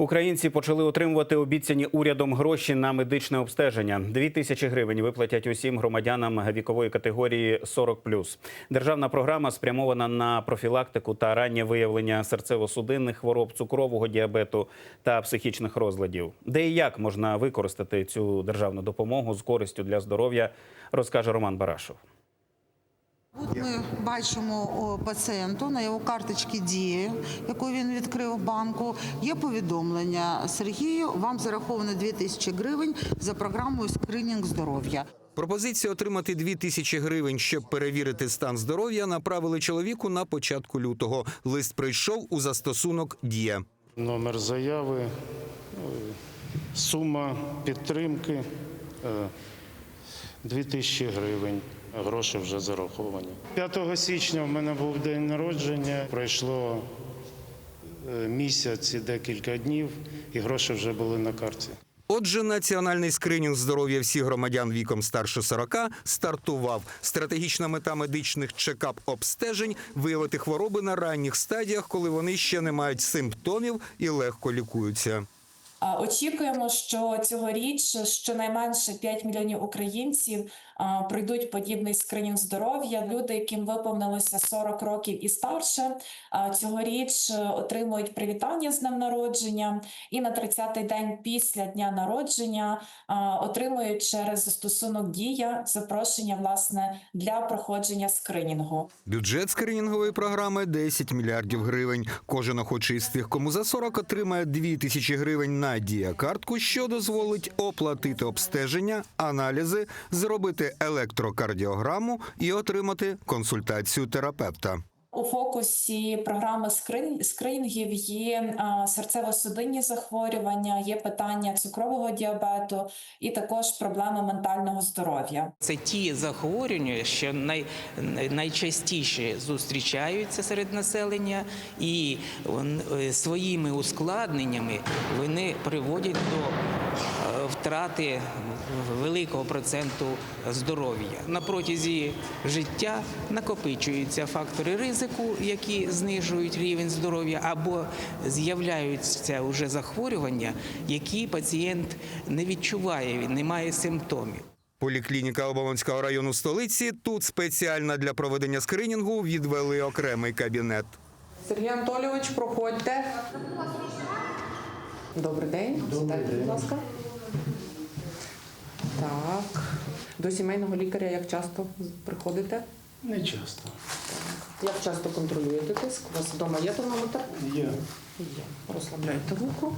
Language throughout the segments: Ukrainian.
Українці почали отримувати обіцяні урядом гроші на медичне обстеження. Дві тисячі гривень виплатять усім громадянам вікової категорії 40+. Державна програма спрямована на профілактику та раннє виявлення серцево-судинних хвороб, цукрового діабету та психічних розладів. Де і як можна використати цю державну допомогу з користю для здоров'я, розкаже Роман Барашов. От ми бачимо пацієнту на його карточці дії, яку він відкрив в банку. Є повідомлення Сергію. Вам зараховано 2 тисячі гривень за програмою скринінг здоров'я. Пропозиція отримати 2 тисячі гривень, щоб перевірити стан здоров'я, направили чоловіку на початку лютого. Лист прийшов у застосунок Дія. Номер заяви, е, сума підтримки е, 2000 гривень. Гроші вже зараховані. 5 січня в мене був день народження. Пройшло е, місяць і декілька днів, і гроші вже були на карті. Отже, національний скринінг здоров'я всіх громадян віком старше 40 стартував. Стратегічна мета медичних чекап-обстежень виявити хвороби на ранніх стадіях, коли вони ще не мають симптомів і легко лікуються. Очікуємо, що цьогоріч щонайменше 5 мільйонів українців пройдуть подібний скринінг здоров'я. Люди, яким виповнилося 40 років і старше, цьогоріч е, отримують привітання з днем народження, і на 30-й день після дня народження отримують через застосунок Дія запрошення власне для проходження скринінгу. Бюджет скринінгової програми 10 мільярдів гривень. Кожен охочий із тих, кому за 40 отримає 2 тисячі гривень на діякартку, що дозволить оплатити обстеження, аналізи, зробити електрокардіограму і отримати консультацію терапевта. У фокусі програми скрин- скринінгів є серцево-судинні захворювання, є питання цукрового діабету і також проблеми ментального здоров'я. Це ті захворювання, що най, найчастіше зустрічаються серед населення, і е, своїми ускладненнями вони приводять до втрати великого проценту здоров'я. На протязі життя накопичуються фактори ризику, які знижують рівень здоров'я, або з'являються вже захворювання, які пацієнт не відчуває, він не має симптомів. Поліклініка Оболонського району столиці тут спеціально для проведення скринінгу відвели окремий кабінет. Сергій Анатолійович, проходьте. Добрий день. Сідайте, будь ласка. Так. До сімейного лікаря як часто приходите? Не часто. Як часто контролюєте тиск? У вас вдома є термометр? Є. Є. Розслабляйте руку.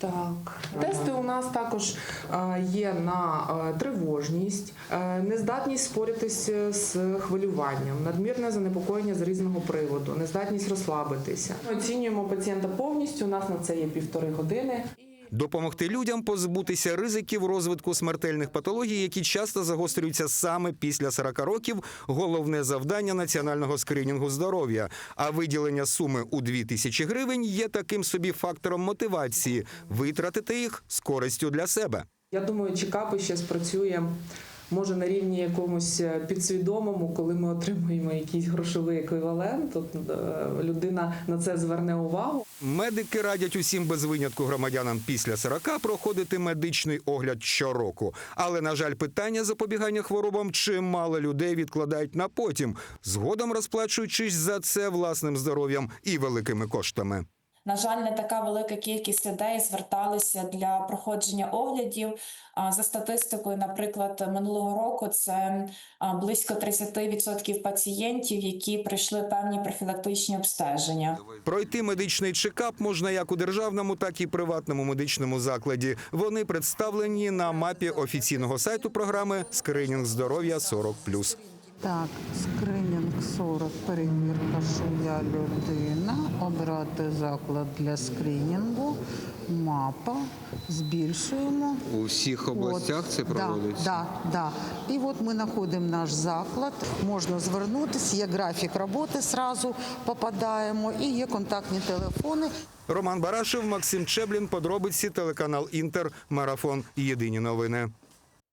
Так, тести у нас також е, є на е, тривожність, е, нездатність споритися з хвилюванням, надмірне занепокоєння з різного приводу, нездатність розслабитися. Ми оцінюємо пацієнта повністю. У нас на це є півтори години. Допомогти людям позбутися ризиків розвитку смертельних патологій, які часто загострюються саме після 40 років. Головне завдання національного скринінгу здоров'я. А виділення суми у 2 тисячі гривень є таким собі фактором мотивації витратити їх з користю для себе. Я думаю, чекапи ще спрацює. Може на рівні якомусь е, підсвідомому, коли ми отримуємо якийсь грошовий еквівалент, от е, людина на це зверне увагу. Медики радять усім без винятку громадянам після 40 проходити медичний огляд щороку. Але, на жаль, питання запобігання хворобам чимало людей відкладають на потім, згодом розплачуючись за це власним здоров'ям і великими коштами. На жаль, не така велика кількість людей зверталися для проходження оглядів. За статистикою, наприклад, минулого року це близько 30% пацієнтів, які пройшли певні профілактичні обстеження. Пройти медичний чекап можна як у державному, так і приватному медичному закладі. Вони представлені на мапі офіційного сайту програми Скринінг здоров'я 40+. Так, скринінг 40, перевірка, що я людина, обрати заклад для скринінгу, мапа, збільшуємо. У всіх областях От, це проводиться? Да, да, да. І от ми знаходимо наш заклад, можна звернутися, є графік роботи, зразу попадаємо і є контактні телефони. Роман Барашев, Максим Чеблін, подробиці, телеканал Інтер, Марафон. Єдині новини.